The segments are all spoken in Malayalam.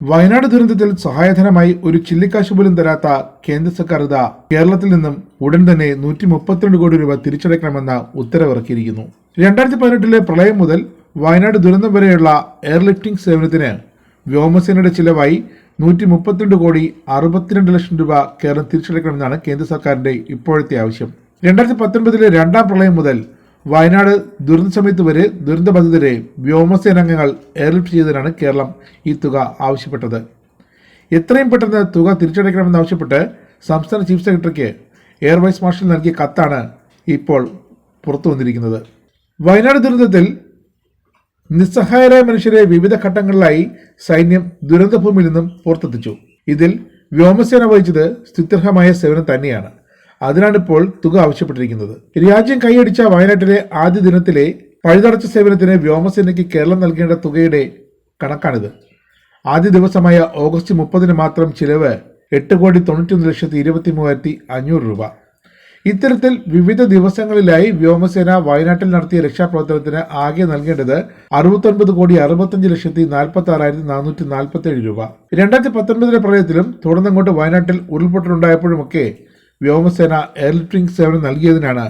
വയനാട് ദുരന്തത്തിൽ സഹായധനമായി ഒരു ചില്ലിക്കാശ് പോലും തരാത്ത കേന്ദ്ര സർക്കാർ ഇതാ കേരളത്തിൽ നിന്നും ഉടൻ തന്നെ നൂറ്റി മുപ്പത്തിരണ്ട് കോടി രൂപ തിരിച്ചടയ്ക്കണമെന്ന ഉത്തരവിറക്കിയിരിക്കുന്നു. രണ്ടായിരത്തി പതിനെട്ടിലെ പ്രളയം മുതൽ വയനാട് ദുരന്തം വരെയുള്ള എയർലിഫ്റ്റിംഗ് സേവനത്തിന് വ്യോമസേനയുടെ ചിലവായി നൂറ്റി മുപ്പത്തിരണ്ട് കോടി അറുപത്തിരണ്ട് ലക്ഷം രൂപ കേരളം തിരിച്ചടയ്ക്കണമെന്നാണ് കേന്ദ്ര സർക്കാരിന്റെ ഇപ്പോഴത്തെ ആവശ്യം. രണ്ടായിരത്തി പത്തൊൻപതിലെ രണ്ടാം പ്രളയം മുതൽ വയനാട് ദുരന്ത സമയത്ത് വരെ ദുരന്തബാധിതരെ വ്യോമസേന അംഗങ്ങൾ എയർലിഫ്റ്റ് ചെയ്തതിനാണ് കേരളം ഈ തുക ആവശ്യപ്പെട്ടത്. എത്രയും പെട്ടെന്ന് തുക തിരിച്ചടയ്ക്കണമെന്നാവശ്യപ്പെട്ട് സംസ്ഥാന ചീഫ് സെക്രട്ടറിക്ക് എയർ വൈസ് മാർഷൽ നൽകിയ കത്താണ് ഇപ്പോൾ പുറത്തു വന്നിരിക്കുന്നത്. വയനാട് ദുരന്തത്തിൽ നിസ്സഹായരായ മനുഷ്യരെ വിവിധ ഘട്ടങ്ങളിലായി സൈന്യം ദുരന്തഭൂമിയിൽ നിന്നും പുറത്തെത്തിച്ചു. ഇതിൽ വ്യോമസേന വഹിച്ചത് സ്തുത്യർഹമായ സേവനം തന്നെയാണ്. അതിനാണിപ്പോൾ തുക ആവശ്യപ്പെട്ടിരിക്കുന്നത്. രാജ്യം കൈയടിച്ച വയനാട്ടിലെ ആദ്യ ദിനത്തിലെ പഴുതടച്ച സേവനത്തിന് വ്യോമസേനയ്ക്ക് കേരളം നൽകേണ്ട തുകയുടെ കണക്കാണിത്. ആദ്യ ദിവസമായ ഓഗസ്റ്റ് മുപ്പതിന് മാത്രം ചിലവ് എട്ട് കോടി തൊണ്ണൂറ്റൊന്ന് ലക്ഷത്തി ഇരുപത്തി മൂവായിരത്തി അഞ്ഞൂറ് രൂപ. ഇത്തരത്തിൽ വിവിധ ദിവസങ്ങളിലായി വ്യോമസേന വയനാട്ടിൽ നടത്തിയ രക്ഷാപ്രവർത്തനത്തിന് ആകെ നൽകേണ്ടത് അറുപത്തൊൻപത് കോടി അറുപത്തഞ്ച് ലക്ഷത്തി നാൽപ്പത്തി ആറായിരത്തി നാനൂറ്റി നാൽപ്പത്തി ഏഴ് രൂപ. രണ്ടായിരത്തി പത്തൊൻപതിലെ പ്രളയത്തിലും തുടർന്നങ്ങോട്ട് വയനാട്ടിൽ ഉരുൾപൊട്ടലുണ്ടായപ്പോഴുമൊക്കെ വ്യോമസേന എയർലിഫ്റ്റിംഗ് സേവനം നൽകിയതിനാണ്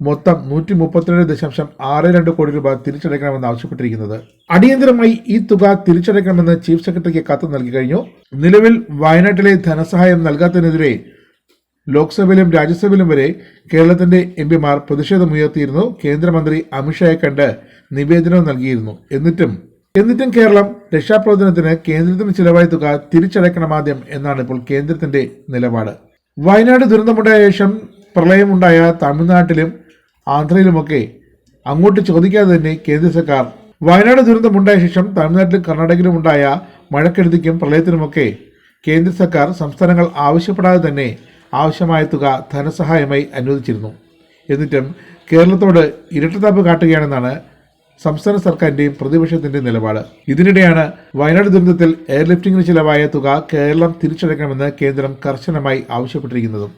മൊത്തം നൂറ്റി മുപ്പത്തിരണ്ട് ദശാംശം ആറ് രണ്ട് കോടി രൂപ തിരിച്ചടയ്ക്കണമെന്ന് ആവശ്യപ്പെട്ടിരിക്കുന്നത്. അടിയന്തരമായി ഈ തുക തിരിച്ചടയ്ക്കണമെന്ന് ചീഫ് സെക്രട്ടറിക്ക് കത്ത് നൽകി കഴിഞ്ഞു. നിലവിൽ വയനാട്ടിലെ ധനസഹായം നൽകാത്തതിനെതിരെ ലോക്സഭയിലും രാജ്യസഭയിലും വരെ കേരളത്തിന്റെ എം പിമാർ പ്രതിഷേധമുയർത്തിയിരുന്നു കേന്ദ്രമന്ത്രി അമിത്ഷായെ കണ്ട് നിവേദനവും നൽകിയിരുന്നു. എന്നിട്ടും എന്നിട്ടും കേരളം രക്ഷാപ്രവർത്തനത്തിന് കേന്ദ്രത്തിന് ചിലവായ തുക തിരിച്ചടയ്ക്കണമാദ്യം എന്നാണ് ഇപ്പോൾ കേന്ദ്രത്തിന്റെ നിലപാട്. വയനാട് ദുരന്തമുണ്ടായ ശേഷം പ്രളയമുണ്ടായ തമിഴ്നാട്ടിലും ആന്ധ്രയിലുമൊക്കെ അങ്ങോട്ട് ചോദിക്കാതെ തന്നെ കേന്ദ്ര സർക്കാർ വയനാട് ദുരന്തമുണ്ടായ ശേഷം തമിഴ്നാട്ടിലും കർണാടകയിലും ഉണ്ടായ മഴക്കെടുതിക്കും പ്രളയത്തിനുമൊക്കെ കേന്ദ്ര സർക്കാർ സംസ്ഥാനങ്ങൾ ആവശ്യപ്പെടാതെ തന്നെ ആവശ്യമായ തുക ധനസഹായമായി അനുവദിച്ചിരുന്നു. എന്നിട്ടും കേരളത്തോട് ഇരട്ടത്താപ്പ് കാട്ടുകയാണെന്നാണ് സംസ്ഥാന സർക്കാരിന്റെയും പ്രതിപക്ഷത്തിന്റെയും നിലപാട്. ഇതിനിടെയാണ് വയനാട് ദുരന്തത്തിൽ എയർലിഫ്റ്റിംഗിന് ചിലവായ തുക കേരളം തിരിച്ചടയ്ക്കണമെന്ന് കേന്ദ്രം കർശനമായി ആവശ്യപ്പെട്ടിരിക്കുന്നതും.